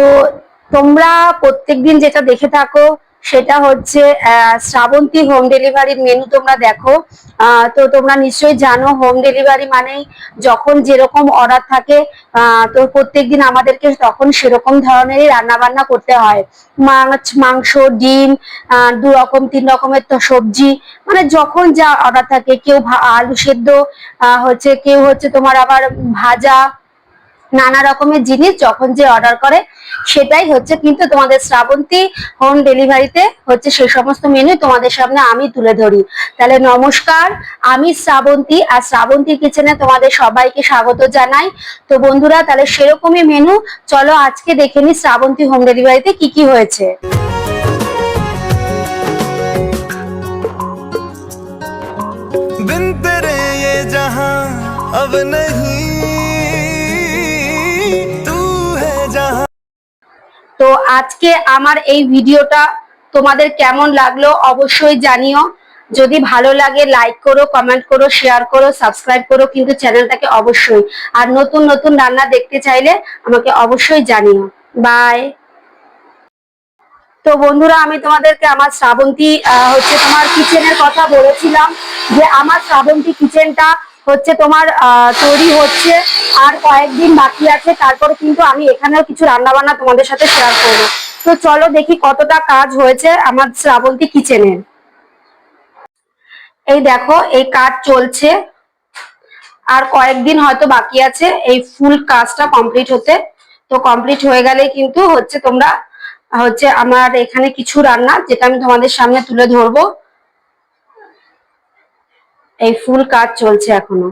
তো তোমরা প্রত্যেকদিন যেটা দেখে থাকো, সেটা হচ্ছে শ্রাবন্তী হোম ডেলিভারির মেনু তোমরা দেখো। তো তোমরা নিশ্চয়ই জানো হোম ডেলিভারি মানেই যখন যেরকম অর্ডার থাকে তো প্রত্যেকদিন আমাদেরকে তখন সেরকম ধরনেরই রান্না বান্না করতে হয়। মাছ, মাংস, ডিম দু রকম, তিন রকমের তো সবজি মানে যখন যা অর্ডার থাকে, কেউ আলু সেদ্ধ হচ্ছে, কেউ হচ্ছে তোমার আবার ভাজা নানা রকমের জিনিস যখন যে অর্ডার করে সেটাই হচ্ছে কিন্তু তোমাদের শ্রাবন্তী হোম ডেলিভারিতে হচ্ছে সেই সমস্ত মেনু তোমাদের সামনে আমি তুলে ধরি তাহলে নমস্কার আমি শ্রাবন্তী আর শ্রাবন্তী কিচেনে তোমাদের সবাইকে স্বাগত জানাই তো বন্ধুরা তাহলে সেরকমই মেনু চলো আজকে দেখে নি শ্রাবন্তী হোম ডেলিভারিতে কি কি হয়েছে बिन तेरे ये जहां अब नहीं আজকে আমার এই ভিডিওটা তোমাদের কেমন লাগল অবশ্যই জানিও। যদি ভালো লাগে লাইক করো কমেন্ট করো শেয়ার করো সাবস্ক্রাইব করো কিন্তু চ্যানেলটাকে অবশ্যই। আর নতুন নতুন রান্না দেখতে চাইলে আমাকে অবশ্যই জানিও। বাই তো বন্ধুরা, আমি তোমাদেরকে আমার শ্রাবন্তী হচ্ছে তোমার কিচেনের কথা বলেছিলাম যে আমার শ্রাবন্তী কিচেনটা হচ্ছে তোমার তৈরি হচ্ছে, আর কয়েকদিন বাকি আছে, তারপরে কিন্তু আমি এখানেও কিছু রান্না বান্না তোমাদের সাথে শেয়ার করব। তো চলো দেখি কতটা কাজ হয়েছে আমার শ্রাবন্তী কিচেনের এই দেখো, এই কাজ চলছে, আর কয়েকদিন হয়তো বাকি আছে, এই ফুল কাজটা কমপ্লিট হতে। তো কমপ্লিট হয়ে গেলে কিন্তু হচ্ছে তোমরা, হচ্ছে আমার এখানে কিছু রান্না, যেটা আমি তোমাদের সামনে তুলে ধরবো। এই ফুল কাজ চলছে এখনও।